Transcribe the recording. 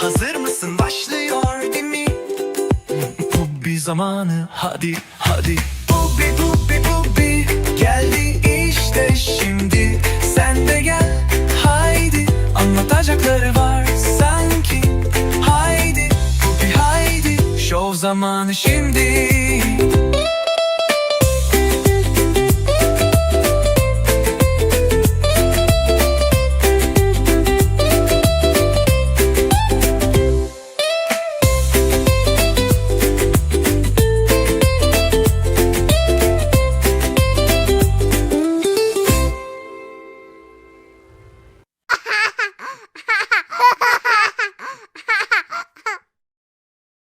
Hazır mısın? Başlıyor değil mi? Bubbi zamanı. Hadi hadi. Bubbi bubbi bubbi geldi işte şimdi. Sen de gel haydi. Anlatacakları var sanki. Haydi bubbi haydi. Şov zamanı şimdi.